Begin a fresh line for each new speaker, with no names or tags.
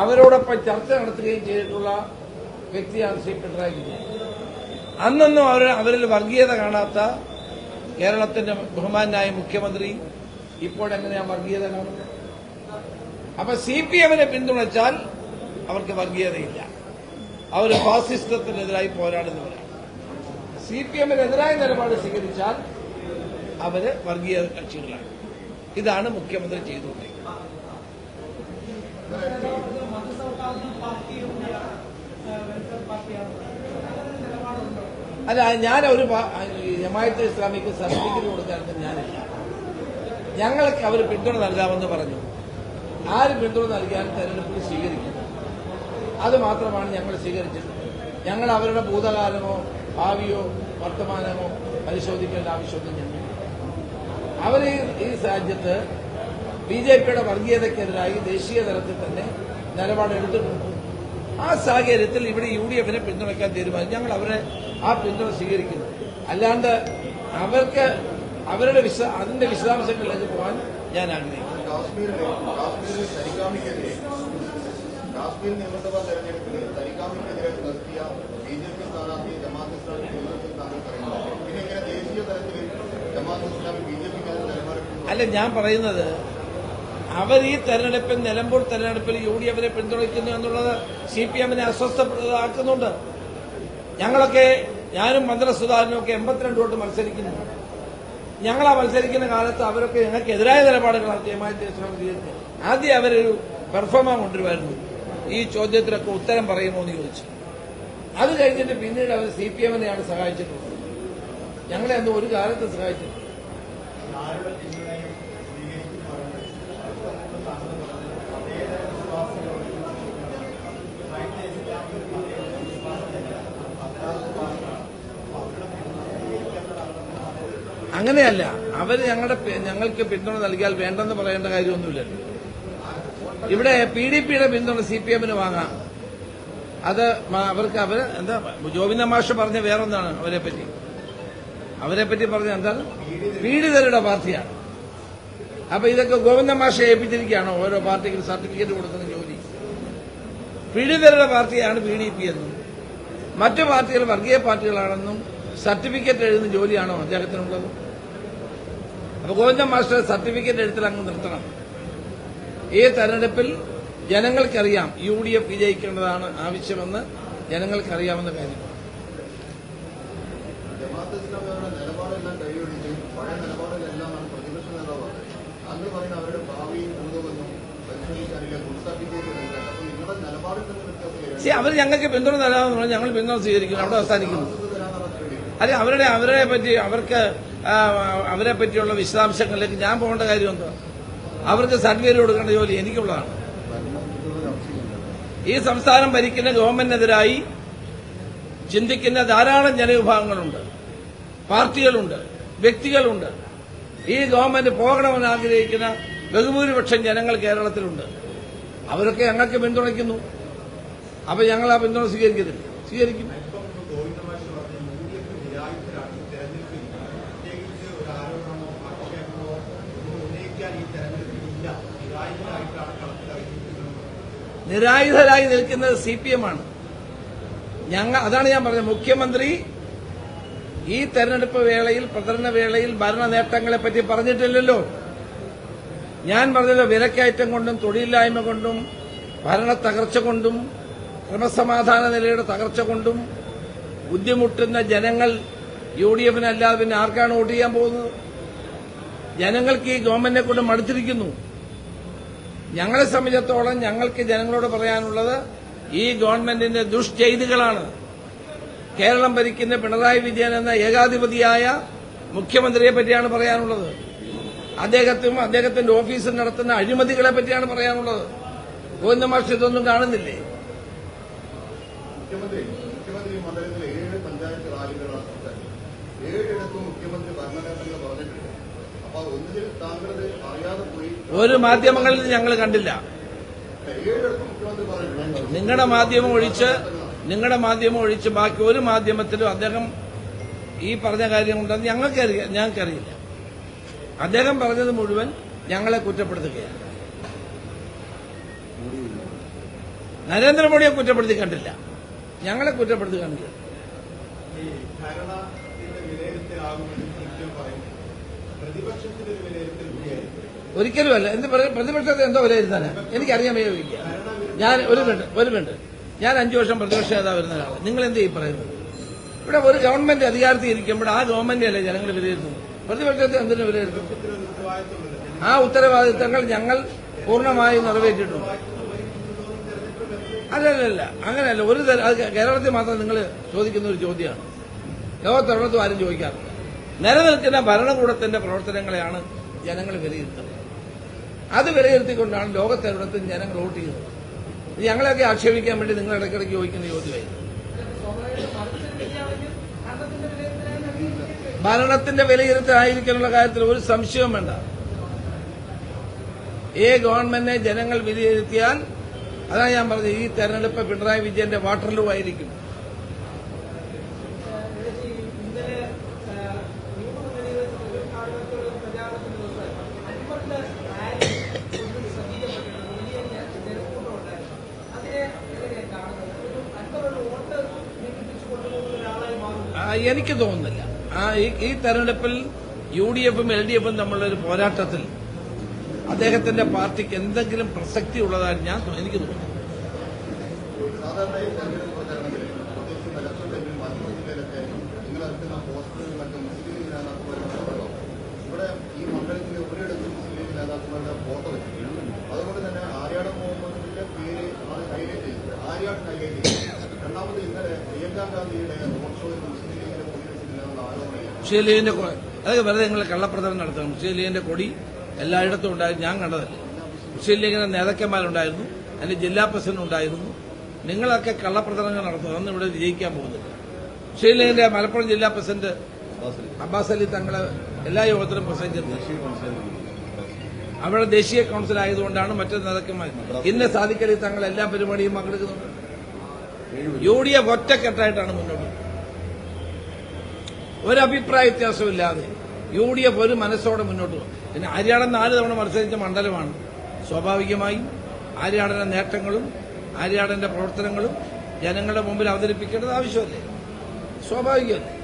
അവരോടൊപ്പം ചർച്ച നടത്തുകയും ചെയ്തിട്ടുള്ള വ്യക്തിയാണ് ശ്രീ പിണറായി വിജയൻ. അന്നൊന്നും അവർ അവരിൽ വർഗീയത കാണാത്ത കേരളത്തിന്റെ ബഹുമാനായ മുഖ്യമന്ത്രി ഇപ്പോഴെങ്ങനെയാ വർഗീയത കാണുന്നത്? അപ്പൊ സി പി എമ്മിനെ പിന്തുണച്ചാൽ അവർക്ക് വർഗീയതയില്ല. അവർ ഫാസിസ്റ്റത്തിനെതിരായി പോരാടുന്നവരാണ്. സി പി എമ്മിനെതിരായ നിലപാട് സ്വീകരിച്ചാൽ അവർ വർഗീയ കക്ഷികളാണ്. ഇതാണ് മുഖ്യമന്ത്രി ചെയ്തുകൊണ്ടിരിക്കുന്നത്. അല്ല ഞാൻ ഒരു ജമായത്ത് ഇസ്ലാമിക്ക് സർട്ടിഫിക്കറ്റ് കൊടുക്കാനൊന്നും ഞാനില്ല. ഞങ്ങൾക്ക് അവർ പിന്തുണ നൽകാമെന്ന് പറഞ്ഞു. ആര് പിന്തുണ നൽകിയാലും തെരഞ്ഞെടുപ്പിൽ സ്വീകരിക്കും. അത് മാത്രമാണ് ഞങ്ങൾ സ്വീകരിച്ചത്. ഞങ്ങൾ അവരുടെ ഭൂതകാലമോ ഭാവിയോ വർത്തമാനമോ പരിശോധിക്കേണ്ട ആവശ്യമൊന്നും ഞങ്ങൾ അവർ ഈ രാജ്യത്ത് ബി ജെ പിയുടെ വർഗീയതയ്ക്കെതിരായി ദേശീയ തലത്തിൽ തന്നെ നിലപാടെടുത്തിട്ടുണ്ട് ആ സാഹചര്യത്തിൽ ഇവിടെ യു ഡി എഫിനെ പിന്തുണയ്ക്കാൻ തീരുമാനിച്ചു. ഞങ്ങൾ അവരെ ആ പിന്തുണ സ്വീകരിക്കുന്നു. അല്ലാണ്ട് അവർക്ക് അവരുടെ വിശ അതിന്റെ വിശദാംശങ്ങളിലേക്ക് പോകാൻ ഞാൻ ആഗ്രഹിക്കുന്നു.
കാശ്മീർ നിയമസഭാ തെരഞ്ഞെടുപ്പിൽ തരിഗാമിക്കെതിരെ നിർത്തിയ ബി ജെ പി സ്ഥാനാർത്ഥി ജമാഅത്ത് ഇസ്ലാമി നേതൃത്വത്തിൽ താങ്കൾ പറയുന്നത് പിന്നെ ഇങ്ങനെ ദേശീയ തലത്തിൽ ജമാഅത്ത് ഇസ്ലാമി ബി ജെ പിക്കെതിരെ നിലപാടെടുക്കുന്നു
അല്ല ഞാൻ പറയുന്നത് അവർ ഈ തെരഞ്ഞെടുപ്പിൽ നിലമ്പൂർ തെരഞ്ഞെടുപ്പിൽ യു ഡി എഫിനെ പിന്തുണയ്ക്കുന്നു എന്നുള്ളത് സി പി എമ്മിനെ അസ്വസ്ഥമാക്കുന്നുണ്ട് ഞങ്ങളൊക്കെ ഞാനും മന്ത്രസുധാരനും ഒക്കെ എൺപത്തിരണ്ട് വോട്ട് മത്സരിക്കുന്നു. ഞങ്ങളാ മത്സരിക്കുന്ന കാലത്ത് അവരൊക്കെ ഞങ്ങൾക്കെതിരായ നിലപാടുകളാണ് ഇസ്ലാമി സ്വീകരിച്ചത് ആദ്യം അവരൊരു പെർഫോമ കൊണ്ടുവരുമായിരുന്നു. ഈ ചോദ്യത്തിലൊക്കെ ഉത്തരം പറയുമോ എന്ന് ചോദിച്ചു. അത് കഴിഞ്ഞിട്ട് പിന്നീട് അവർ സി പി എമ്മിനെയാണ് സഹായിച്ചിട്ടുള്ളത്. ഞങ്ങളെ അന്ന് ഒരു കാലത്ത് സഹായിച്ചിട്ടില്ല. അങ്ങനെയല്ല. അവർ ഞങ്ങളുടെ ഞങ്ങൾക്ക് പിന്തുണ നൽകിയാൽ വേണ്ടെന്ന് പറയേണ്ട കാര്യമൊന്നുമില്ലല്ലോ ഇവിടെ പി ഡി പിയുടെ പിന്തുണ സി പി എമ്മിന് വാങ്ങാം. അത് അവർക്ക് അവർ എന്താ ജോബിന്ദ മാഷ് പറഞ്ഞ വേറൊന്നാണ് അവരെ പറ്റി അവരെ പറ്റി പറഞ്ഞ എന്താണ്? പീഡിതരുടെ പാർട്ടിയാണ്. അപ്പൊ ഇതൊക്കെ ഗോവിന്ദ മാഷെ ഏൽപ്പിച്ചിരിക്കുകയാണോ? ഓരോ പാർട്ടിക്കും സർട്ടിഫിക്കറ്റ് കൊടുക്കുന്ന ജോലി. പീഡിതരുടെ പാർട്ടിയാണ് പി ഡി പി എന്നും മറ്റു പാർട്ടികൾ വർഗീയ പാർട്ടികളാണെന്നും സർട്ടിഫിക്കറ്റ് എഴുതുന്ന ജോലിയാണോ അദ്ദേഹത്തിനുള്ളത്? അപ്പൊ ഗോവിന്ദ മാസ്റ്റർ സർട്ടിഫിക്കറ്റ് എഴുത്തിൽ അങ്ങ് നിർത്തണം. ഈ തെരഞ്ഞെടുപ്പിൽ ജനങ്ങൾക്കറിയാം യു ഡി എഫ് വിജയിക്കേണ്ടതാണ് ആവശ്യമെന്ന് ജനങ്ങൾക്കറിയാവുന്ന കാര്യം.
ജമാഅത്ത് ഇസ്ലാമി അവരുടെ നിലപാടെല്ലാം കൈയൊഴിച്ച് പഴയ നിലപാടിലെല്ലാമാണ് പ്രതിപക്ഷ നേതാവ് അന്ന് പറയുന്ന അവരുടെ ഭാവിയും ഭൂതമെന്നും
അവർ ഞങ്ങൾക്ക് പിന്തുണ തരാമെന്ന് പറഞ്ഞാൽ ഞങ്ങൾ പിന്തുണ സ്വീകരിക്കുന്നു. അവിടെ അവസാനിക്കുന്നു. അല്ലെ അവരുടെ അവരെ പറ്റി അവർക്ക് അവരെ പറ്റിയുള്ള വിശദാംശങ്ങളിലേക്ക് ഞാൻ പോകേണ്ട കാര്യം എന്താ? അവർക്ക് സർട്ടിഫിക്കറ്റ് കൊടുക്കേണ്ട ജോലി എനിക്കുള്ളതാണ്. ഈ സംസ്ഥാനം ഭരിക്കുന്ന ഗവൺമെന്റിനെതിരായി ചിന്തിക്കുന്ന ധാരാളം ജനവിഭാഗങ്ങളുണ്ട്. പാർട്ടികളുണ്ട് വ്യക്തികളുണ്ട്. ഈ ഗവൺമെന്റ് പോകണമെന്ന് ആഗ്രഹിക്കുന്ന ബഹുഭൂരിപക്ഷം ജനങ്ങൾ കേരളത്തിലുണ്ട്. അവരൊക്കെ ഞങ്ങൾക്ക് പിന്തുണയ്ക്കുന്നു. അപ്പൊ ഞങ്ങൾ ആ പിന്തുണ സ്വീകരിക്കത്തില്ല സ്വീകരിക്കും. നിരായുധരായി നിൽക്കുന്നത് സി പി എം ആണ്. ഞങ്ങൾ അതാണ് ഞാൻ പറഞ്ഞത്. മുഖ്യമന്ത്രി ഈ തെരഞ്ഞെടുപ്പ് വേളയിൽ പ്രചരണ വേളയിൽ ഭരണ നേട്ടങ്ങളെപ്പറ്റി പറഞ്ഞിട്ടില്ലല്ലോ. ഞാൻ പറഞ്ഞല്ലോ വിലക്കയറ്റം കൊണ്ടും തൊഴിലില്ലായ്മ കൊണ്ടും ഭരണ തകർച്ച കൊണ്ടും ക്രമസമാധാന നിലയുടെ തകർച്ച കൊണ്ടും ബുദ്ധിമുട്ടുന്ന ജനങ്ങൾ യു ഡി എഫിനല്ലാതെ പിന്നെ ആർക്കാണ് വോട്ട് ചെയ്യാൻ പോകുന്നത്? ജനങ്ങൾക്ക് ഈ ഗവൺമെന്റിനെ കൊണ്ട് മടുത്തിരിക്കുന്നു. ഞങ്ങളെ സംബന്ധിച്ചിടത്തോളം ഞങ്ങൾക്ക് ജനങ്ങളോട് പറയാനുള്ളത് ഈ ഗവൺമെന്റിന്റെ ദുഷ്ചെയ്തികളാണ്. കേരളം ഭരിക്കുന്ന പിണറായി വിജയൻ എന്ന ഏകാധിപതിയായ മുഖ്യമന്ത്രിയെ പറ്റിയാണ് പറയാനുള്ളത്. അദ്ദേഹത്തും അദ്ദേഹത്തിന്റെ ഓഫീസിൽ നടത്തുന്ന അഴിമതികളെ പറ്റിയാണ് പറയാനുള്ളത്. ഗോവിന്ദ മാഷ് ഇതൊന്നും കാണുന്നില്ലേ?
മുഖ്യമന്ത്രി മുഖ്യമന്ത്രി ഈ മണ്ഡലത്തിലെ ഏഴ് പഞ്ചായത്ത് റാലികളാണ് സംസാരിച്ചത് ഏഴിടത്തും മുഖ്യമന്ത്രി ഭരണനേട്ടങ്ങൾ പറഞ്ഞിട്ടുണ്ട്. അപ്പൊ ഒന്നുകിൽ താങ്കളത് അറിയാതെ പോയി
ഒരു മാധ്യമങ്ങളിൽ ഞങ്ങൾ കണ്ടില്ല.
ഏഴിടത്തും മുഖ്യമന്ത്രി പറഞ്ഞിട്ടുണ്ട്.
നിങ്ങളുടെ മാധ്യമം ഒഴിച്ച് നിങ്ങളുടെ മാധ്യമം ഒഴിച്ച് ബാക്കി ഒരു മാധ്യമത്തിലും അദ്ദേഹം ഈ പറഞ്ഞ കാര്യമുണ്ടെന്ന് ഞങ്ങൾക്കറിയാം ഞങ്ങൾക്കറിയില്ല അദ്ദേഹം പറഞ്ഞത് മുഴുവൻ ഞങ്ങളെ കുറ്റപ്പെടുത്തുകയാണ്. നരേന്ദ്രമോദിയെ കുറ്റപ്പെടുത്തി കണ്ടില്ല. ഞങ്ങളെ കുറ്റപ്പെടുത്തി കണ്ടില്ല
ഈ ഭരണത്തിന്റെ വിലയിരുത്തലാകുമെന്ന് കൃത്യം പറയുന്നു പ്രതിപക്ഷത്തിന്റെ ഒരു വിലയിരുത്തൽ കൂടിയായിരിക്കും
ഒരിക്കലും അല്ല എന്ത് പ്രതിപക്ഷത്തെ എന്തോ വിലയിരുത്താനാ? എനിക്കറിയാൻ വയ്യ. ഞാൻ ഒരു മിനിറ്റ് ഒരു മിനിറ്റ്. ഞാൻ അഞ്ചു വർഷം പ്രതിപക്ഷ നേതാവ് വരുന്ന ഒരാളാണ് നിങ്ങൾ എന്ത് ഈ പറയുന്നത്? ഇവിടെ ഒരു ഗവൺമെന്റ് അധികാരത്തിൽ ഇരിക്കുമ്പോൾ ആ ഗവൺമെന്റ് അല്ലേ ജനങ്ങൾ വിലയിരുത്തുന്നത്? പ്രതിപക്ഷത്തെ എന്തിനു
വിലയിരുത്തും?
ആ ഉത്തരവാദിത്തങ്ങൾ ഞങ്ങൾ പൂർണമായും നിറവേറ്റിയിട്ടുണ്ട്. അല്ലല്ല അങ്ങനെയല്ല. ഒരു കേരളത്തിൽ മാത്രം നിങ്ങൾ ചോദിക്കുന്ന ഒരു ചോദ്യമാണ്. ലോകത്തൊരിടത്തും ആരും ചോദിക്കാറില്ല. നിലനിൽക്കുന്ന ഭരണകൂടത്തിന്റെ പ്രവർത്തനങ്ങളെയാണ് ജനങ്ങൾ വിലയിരുത്തുന്നത്. അത് വിലയിരുത്തിക്കൊണ്ടാണ് ലോകത്തൊരിടത്തും ജനങ്ങൾ വോട്ട് ചെയ്യുന്നത്. ഞങ്ങളെയൊക്കെ ആക്ഷേപിക്കാൻ വേണ്ടി നിങ്ങൾ ഇടയ്ക്കിടയ്ക്ക് ചോദിക്കുന്ന ചോദ്യമായിരുന്നു. ഭരണത്തിന്റെ വിലയിരുത്തലായിരിക്കാനുള്ള കാര്യത്തിൽ ഒരു സംശയവും വേണ്ട. ഏ ഗവൺമെന്റിനെ ജനങ്ങൾ വിലയിരുത്തിയാൽ അതാണ് ഞാൻ പറഞ്ഞത് ഈ തെരഞ്ഞെടുപ്പ് പിണറായി വിജയന്റെ വാട്ടർലൂ ആയിരിക്കും എനിക്ക് തോന്നുന്നില്ല. ആ ഈ- തെരഞ്ഞെടുപ്പിൽ യു ഡി എഫും എൽ ഡി എഫും തമ്മിലുള്ള ഒരു പോരാട്ടത്തിൽ അദ്ദേഹത്തിന്റെ പാർട്ടിക്ക് എന്തെങ്കിലും പ്രസക്തി ഉള്ളതായി ഞാൻ എനിക്ക് തോന്നുന്നു.
അതുകൊണ്ട് തന്നെ പേര് ഹൈലൈറ്റ് ഹൈലൈറ്റ് രണ്ടാമത് ഇന്നലെ പ്രിയങ്കാ ഗാന്ധിയുടെ മുസ്ലിം
ലീഗിന്റെ കൊ- അതൊക്കെ വെറുതെ നിങ്ങൾ കള്ളപ്രചരണം നടത്തണം. മുസ്ലിം ലീഗിന്റെ കൊടി എല്ലായിടത്തും ഉണ്ടായിരുന്നു. ഞാൻ കണ്ടതല്ല. മുസ്ലിം ലീഗിന്റെ നേതാക്കന്മാരുണ്ടായിരുന്നു. അതിന്റെ ജില്ലാ പ്രസിഡന്റ് ഉണ്ടായിരുന്നു. നിങ്ങളൊക്കെ കള്ളപ്രചരണങ്ങൾ നടത്തുന്നു അതൊന്നും ഇവിടെ വിജയിക്കാൻ പോകുന്നില്ല. മുസ്ലിം ലീഗിന്റെ മലപ്പുറം ജില്ലാ പ്രസിഡന്റ് അബ്ബാസ് അലി തങ്ങളെ എല്ലാ യോഗത്തിലും പ്രസംഗിച്ചത്. അവിടെ ദേശീയ കൌൺസിൽ ആയതുകൊണ്ടാണ് മറ്റു നേതാക്കന്മാർ ഇന്ന് സാധിക്കലി തങ്ങൾ എല്ലാ പരിപാടിയും പങ്കെടുക്കുന്നുണ്ട്. യു ഡി എഫ് ഒറ്റക്കെട്ടായിട്ടാണ് മുന്നോട്ട്. ഒരഭിപ്രായ വ്യത്യാസമില്ലാതെ യു ഡി എഫ് ഒരു മനസ്സോടെ മുന്നോട്ട് പോകും. പിന്നെ ആര്യാടൻ നാല് തവണ മത്സരിച്ച മണ്ഡലമാണ്. സ്വാഭാവികമായും ആര്യാടന്റെ നേട്ടങ്ങളും ആര്യാടന്റെ പ്രവർത്തനങ്ങളും ജനങ്ങളുടെ മുമ്പിൽ അവതരിപ്പിക്കേണ്ടത് ആവശ്യമല്ലേ? സ്വാഭാവികമല്ലേ?